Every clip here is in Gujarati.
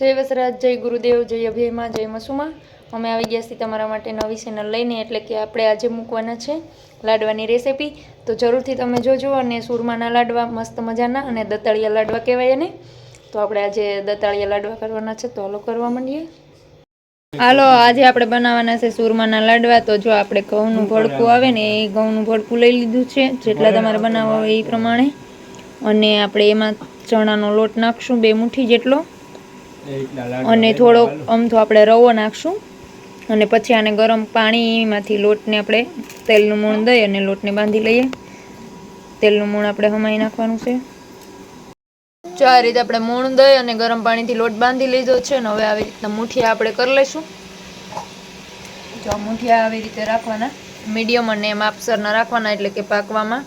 જય વસરાજ, જય ગુરુદેવ, જય અભયમાં જય મસુમાં. અમે આવી ગયા છીએ તમારા માટે નવી ચેનલ લઈને, એટલે કે આપણે આજે મૂકવાના છે લાડવાની રેસીપી તો જરૂરથી તમે જોજો અને સુરમાના લાડવા, મસ્ત મજાના અને દતાળિયા લાડવા કહેવાય એને. તો આપણે આજે દતાળિયા લાડવા કરવાના છે, તો હાલો કરવા માંડીએ. હાલો, આજે આપણે બનાવવાના છે સુરમાના લાડવા. તો જો આપણે ઘઉંનું ભડકું આવે ને, એ ઘઉંનું ભડકું લઈ લીધું છે. જેટલા તમારે બનાવવા હોય એ પ્રમાણે. અને આપણે એમાં ચણાનો લોટ નાખશું, બે મુઠ્ઠી જેટલો. અને થોડોક અમથો આપણે રવો નાખશું. અને પછી આને ગરમ પાણીમાંથી લોટને આપણે તેલનું મૂણ દઈ અને લોટને બાંધી લઈએ. તેલનું મૂણ આપણે હમાઈ નાખવાનું છે. જો આ રીતે આપણે મૂણ દઈ અને ગરમ પાણીથી લોટ બાંધી લીધો છે ને હવે આવી રીતના મુઠિયા આપણે કરી લઈશું. જો મુઠિયા આવી રીતે રાખવાના. મીડિયમ અને માપસરના રાખવાના એટલે કે પાકવામાં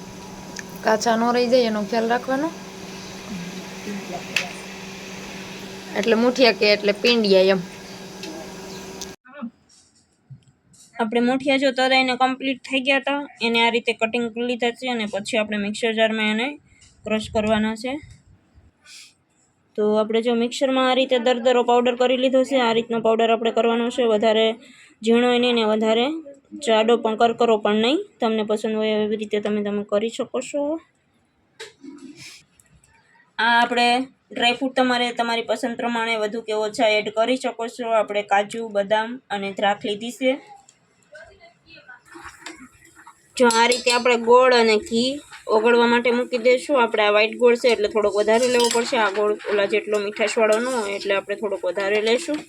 કાચા ન રહી જાય એનો ખ્યાલ રાખવાનો. એટલે મુઠિયા કે એટલે પીંડિયા એમ. આપણે મુઠિયા જો તરાઈને કમ્પ્લીટ થઈ ગયા હતા, એને આ રીતે કટિંગ કરી લીધા છે અને પછી આપણે મિક્સર જારમાં એને ક્રશ કરવાના છે. તો આપણે જો મિક્સરમાં આ રીતે દરદરો પાવડર કરી લીધો છે, આ રીતનો પાવડર આપણે કરવાનો છે. વધારે ઝીણો નહીં ને વધારે જાડો પણ કરકરો પણ નહીં. તમને પસંદ હોય એવી રીતે તમે તમે કરી શકો છો. આ આપણે ડ્રાયફ્રૂટ તમારે, તમારી પસંદ પ્રમાણે વધુ કે ઓછા એડ કરી શકો છો. આપણે કાજુ, બદામ અને દ્રાક્ષ લીધી છે. જો આ રીતે આપણે ગોળ અને ઘી ઓગળવા માટે મૂકી દઈશું. આપણે આ વ્હાઇટ ગોળ છે એટલે થોડોક વધારે લેવો પડશે. આ ગોળ ઓલા જેટલો મીઠાશવાળો હોય એટલે આપણે થોડોક વધારે લેશું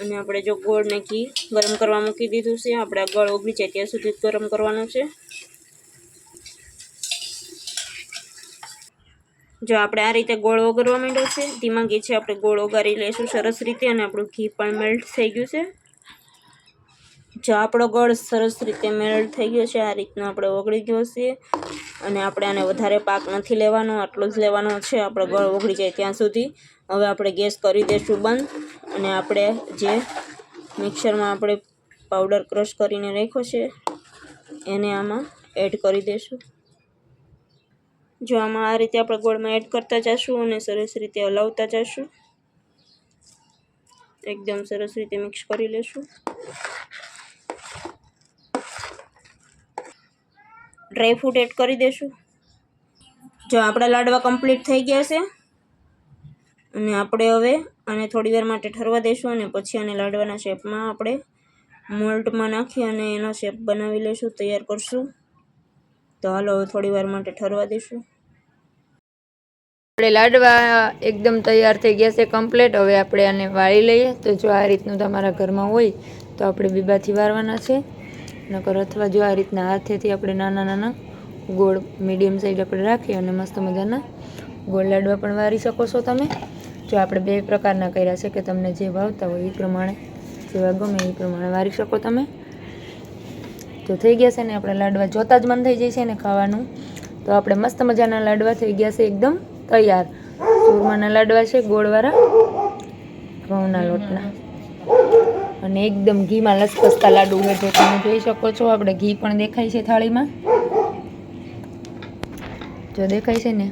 અને આપણે જો ગોળ ને ઘી ગરમ કરવા મૂકી દીધું છે, આપણે આ ગોળ ઓગળી જાય ત્યાં સુધી ગરમ કરવાનું છે. જો આપણે આ રીતે ગોળ ઓગળવા માંડ્યો છે ધીમા ઘી છે આપણે ગોળ ઓગારી લઈશું સરસ રીતે અને આપણું ઘી પણ મેલ્ટ થઈ ગયું છે. જો આપણો ગોળ સરસ રીતે મેલ્ટ થઈ ગયો છે, આ રીતનો આપણે ઓગળી ગયો છે અને આપણે આને વધારે પાક નથી લેવાનો, આટલો જ લેવાનો છે, આપણો ગોળ ઓગળી જાય ત્યાં સુધી. હવે આપણે ગેસ કરી દઈશું બંધ અને આપણે જે મિક્સરમાં આપણે પાવડર ક્રશ કરીને રાખ્યો છે, એને આમાં એડ કરી દઈશું જો આમાં આ રીતે આપણે ગોળમાં એડ કરતા જઈશું અને સરસ રીતે હલાવતા જઈશું એકદમ સરસ રીતે મિક્સ કરી લેશું. ડ્રાયફ્રૂટ એડ કરી દઈશું જો આપણા લાડવા કમ્પ્લીટ થઈ ગયા છે, અને આપણે હવે આને થોડી વાર માટે ઠરવા દઈશું અને પછી આને લાડવાના શેપમાં આપણે મોલ્ટમાં નાખી અને એનો શેપ બનાવી લઈશું તૈયાર કરશું. તો હાલો થોડી વાર માટે ઠરવા દઈશું. આપણે લાડવા એકદમ તૈયાર થઈ ગયા છે કમ્પ્લીટ હવે આપણે આને વાળી લઈએ. તો જો આ રીતનું તમારા ઘરમાં હોય, તો આપણે બીબાથી વાળવાના છે. નકર અથવા જો આ રીતના હાથેથી આપણે નાના નાના ગોળ મીડિયમ સાઈઝ આપણે રાખીએ અને મસ્ત મજાના ગોળ લાડવા પણ વાળી શકો છો તમે. જો આપણે બે પ્રકારના કર્યા છે કે તમને જે ભાવતા હોય એ પ્રમાણે, જેવા ગમે એ પ્રમાણે વારી શકો તમે. તો થઈ ગયા છે ને આપણે લાડવા. જોતા જ મન થઈ જાય છે ને ખાવાનું. તો આપણે મસ્ત મજાના લાડવા થઈ ગયા છે એકદમ તૈયાર. ચૂરમાના લાડવા છે, ગોળવાળા, ઘઉંના લોટના. અને એકદમ ઘીમાં લસપસતા લાડુ છે. તો તમે જોઈ શકો છો, આપણે ઘી પણ દેખાય છે થાળીમાં. જો દેખાય છે ને?